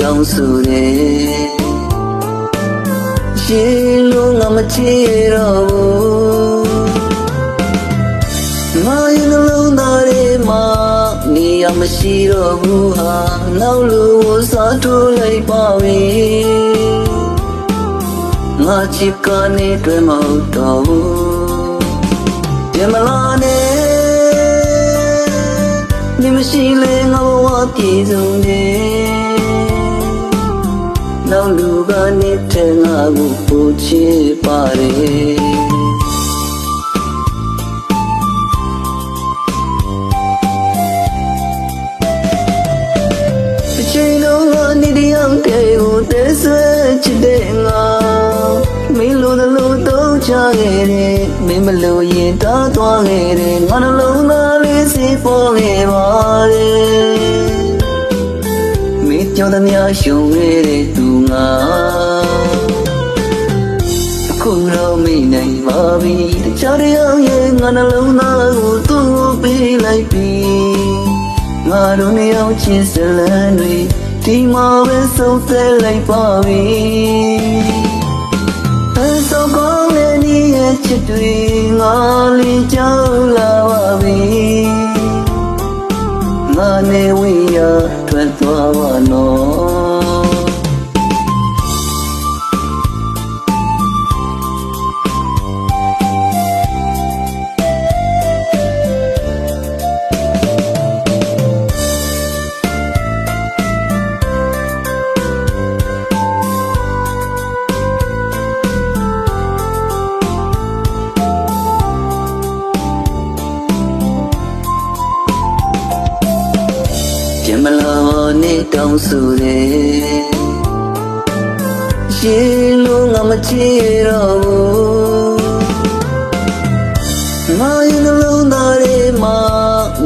တောင်းဆိုတယ်ရှင်းလို့ငါမချစ်တော့ဘူးငါရဲ့နှလုံးသားထဲမှာနေရာမရှိတော့ဘူးဟာနောက်လူကိုစားထိုးလိုက်ပါပြီငါချစ်ကနေတွေ့မဟုတ်တော့ဘူးပြန်မလာနဲ့ ရှိလေငါဘဝပြည့်စုံတယ်နောက်လူကနေတဲ့ငါကိုပူချစ်ပါတယ် လို့ရင်တားသွားခဲ့တယ်ငါနှလုံးသားလေးစီပေါ်ခဲ့ပါတယ်မင်းကြောင့်တည်းရှုံခဲ့တဲ့သူငါအခုတော့မိနိုင်ပါပြီတခြားတယောက်ရဲ့ငါနှလုံးသားကိုသူ့ကိုပေးလိုက်ပြီငါတို့နှစ်ယောက်ချစ်စလန်တွေဒီမှာပဲဆုံးသက်လိုက်ပါပြီ ချစ်တွေငါလေးကြောက်လာပါပြီငါနေဝေးရထွက်သွားပါနော် ပြန်မလာနဲ့တောင်းဆိုတယ်ရေလုံးငါမချစ်တော့ဘူးငါရဲ့နှလုံးသားထဲမှာ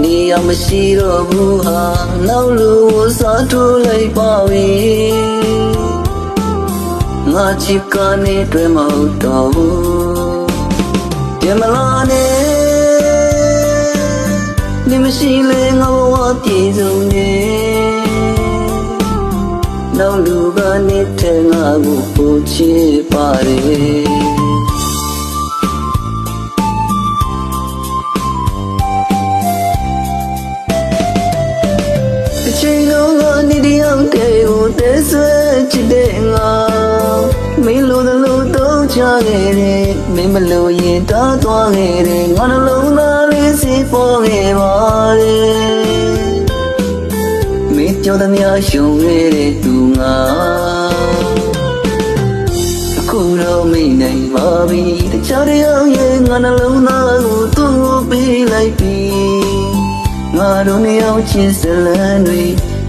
နေရာမရှိတော့ဘူးဟာနောက်လူကိုစားထိုးလိုက်ပါပြီငါချစ်ကနေတွေ့မဟုတ်တော့ဘူးပြန်မလာနဲ့ ခြင်းမရှိလေငါဘဝပြေဆုံးနေနောက်လူကနေထဲငါကိုပူချစ်ပါရဲ့ချိန်လုံးကနေတယောက်တည်းကိုသဲဆွဲချစ်တဲ့ငါမင်းလိုသလိုတော့ချခဲ့တယ်မင်းမလိုရင်တားသွားခဲ့တယ်ငါနှလုံးသား သမျှရှုံခဲ့တဲ့သူငါအခုတော့မိနိုင်ပါပြီတခြားတယောက်ရဲ့ငါနှလုံးသားကိုသူ့ကိုပေးလိုက်ပြီငါတို့နှစ်ယောက်ချင်းစလန်းတွေ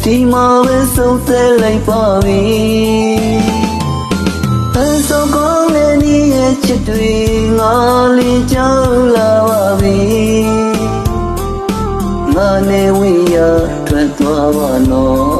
ဒီမှာပဲဆုံးသက်လိုက်ပါပြီပန်းစောကောင်းတဲ့နေ့ရဲ့ချစ်တွေငါလေးကြောက်လာပါပြီငါနေဝိယာ তোমার